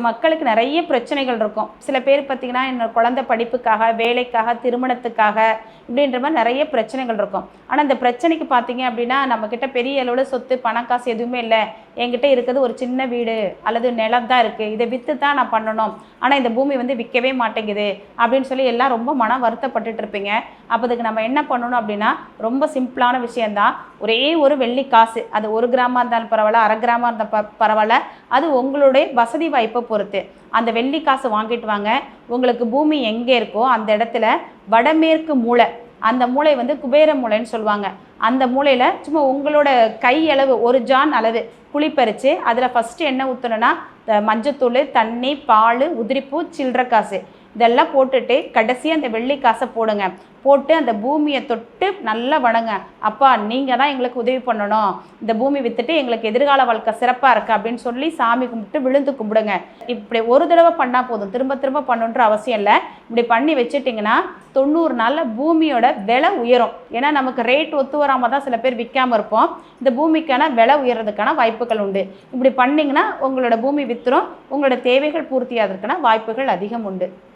மக்களுக்கு நிறைய பிரச்சனைகள் இருக்கும். சில பேர் பார்த்தீங்கன்னா என்னோட குழந்தை படிப்புக்காக வேலைக்காக திருமணத்துக்காக இப்படின்ற மாதிரி நிறைய பிரச்சனைகள் இருக்கும். ஆனால் இந்த பிரச்சனைக்கு பார்த்தீங்க அப்படின்னா நம்மக்கிட்ட பெரிய அளவில் சொத்து பணம் காசு எதுவுமே இல்லை. என்கிட்ட இருக்கிறது ஒரு சின்ன வீடு அல்லது நிலம் தான் இருக்குது இதை விற்று தான் நான் பண்ணணும். ஆனால் இந்த பூமி வந்து விற்கவே மாட்டேங்குது அப்படின்னு சொல்லி எல்லாம் ரொம்ப மனம் வருத்தப்பட்டுட்டு இருப்பீங்க. அப்போ அதுக்கு நம்ம என்ன பண்ணணும் அப்படின்னா ரொம்ப சிம்பிளான விஷயந்தான் ஒரே ஒரு வெள்ளி காசு அது ஒரு கிராமாக இருந்தாலும் பரவாயில்ல அரை கிராமம் இருந்தால் ப பரவாயில்ல. அது உங்களுடைய வசதி வாய்ப்பை பொறுத்து. அந்த வெள்ளி காசு வாங்கிட்டு வாங்க. உங்களுக்கு பூமி எங்கே இருக்கோ அந்த இடத்துல வடமேற்கு மூலை அந்த மூளை வந்து குபேர மூளைன்னு சொல்லுவாங்க. அந்த மூலையில் சும்மா உங்களோட கை அளவு ஒரு ஜான் அளவு குழி அதில் ஃபஸ்ட்டு என்ன ஊற்றணும்னா மஞ்சத்தூள் தண்ணி பால் உதிரிப்பூ சில்லற காசு இதெல்லாம் போட்டுட்டு கடைசியாக அந்த வெள்ளி காசை போடுங்க. போட்டு அந்த பூமியை தொட்டு நல்லா வணங்க. அப்பா நீங்கள் தான் எங்களுக்கு உதவி பண்ணணும். இந்த பூமி விற்றுட்டு எங்களுக்கு எதிர்கால வாழ்க்கை சிறப்பாக இருக்குது அப்படின்னு சொல்லி சாமி கும்பிட்டு விழுந்து கும்பிடுங்க. இப்படி ஒரு தடவை பண்ணால் போதும். திரும்ப திரும்ப பண்ணணுன்ற அவசியம் இல்லை. இப்படி பண்ணி வச்சுட்டிங்கன்னா தொண்ணூறு நாளில் பூமியோட விலை உயரும். ஏன்னா நமக்கு ரேட் ஒத்து வராமல் தான் சில பேர் விற்காமல் இருப்போம். இந்த பூமிக்கான விலை உயர்றதுக்கான வாய்ப்புகள் உண்டு. இப்படி பண்ணிங்கன்னா உங்களோட பூமி விற்றுரும் உங்களோட தேவைகள் பூர்த்தியாகிறதுக்கான வாய்ப்புகள் அதிகம் உண்டு.